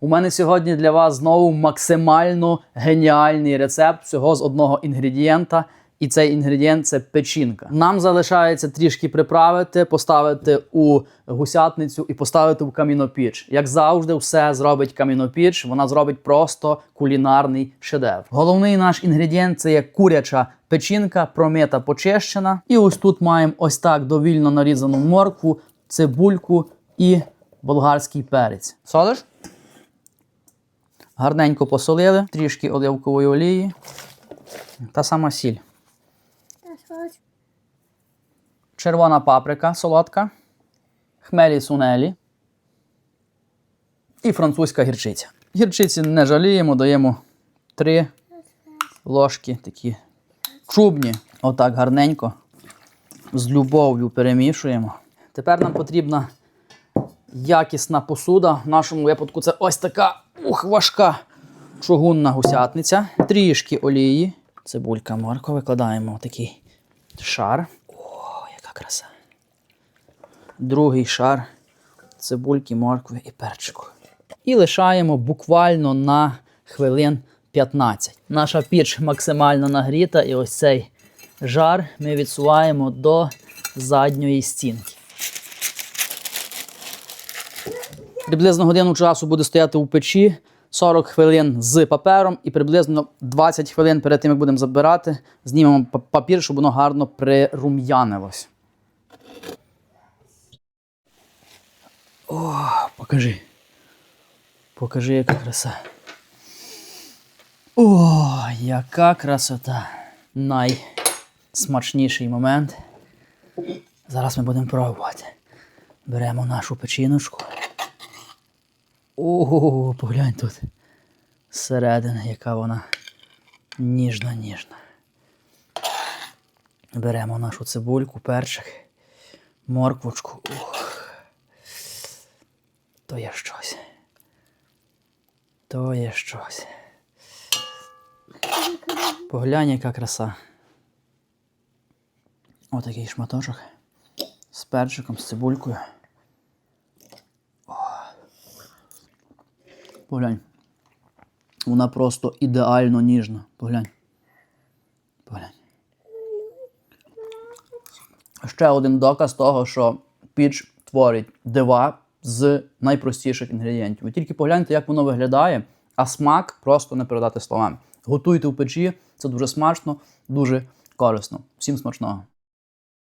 У мене сьогодні для вас знову максимально геніальний рецепт всього з одного інгредієнта. І цей інгредієнт це печінка. Нам залишається трішки приправити, поставити у гусятницю і поставити в камінопіч. Як завжди, все зробить камінопіч. Вона зробить просто кулінарний шедевр. Головний наш інгредієнт це є куряча печінка, промита почищена. І ось тут маємо ось так довільно нарізану моркву, цибульку і болгарський перець. Солиш? Гарненько посолили, трішки оливкової олії. Та сама сіль. Червона паприка солодка, хмелі сунелі і французька гірчиця. Гірчиці не жаліємо, даємо три ложки такі чубні. Отак гарненько. З любов'ю перемішуємо. Тепер нам потрібна якісна посуда. В нашому випадку це ось така ух, важка чугунна гусятниця. Трішки олії. Цибулька морква. Викладаємо в такий шар. О, яка краса. Другий шар цибульки, моркви і перчику. І лишаємо буквально на хвилин 15. Наша піч максимально нагріта, і ось цей жар ми відсуваємо до задньої стінки. Приблизно годину часу буде стояти у печі, 40 хвилин з папером, і приблизно 20 хвилин перед тим, як будемо забирати, знімемо папір, щоб воно гарно прирум'янилось. О, покажи. Покажи, яка краса. О, яка красота. Найсмачніший момент. Зараз ми будемо пробувати. Беремо нашу печіночку. Ого, поглянь тут. Зсередини, яка вона ніжна, ніжна. Беремо нашу цибульку, перчик, морквочку. Ух. То є щось. То є щось. Поглянь, яка краса. Отакий шматочок. З перчиком, з цибулькою. Поглянь. Вона просто ідеально ніжна. Поглянь. Поглянь. Ще один доказ того, що піч творить дива з найпростіших інгредієнтів. Ви тільки погляньте, як воно виглядає, а смак просто не передати словами. Готуйте в печі, це дуже смачно, дуже корисно. Всім смачного!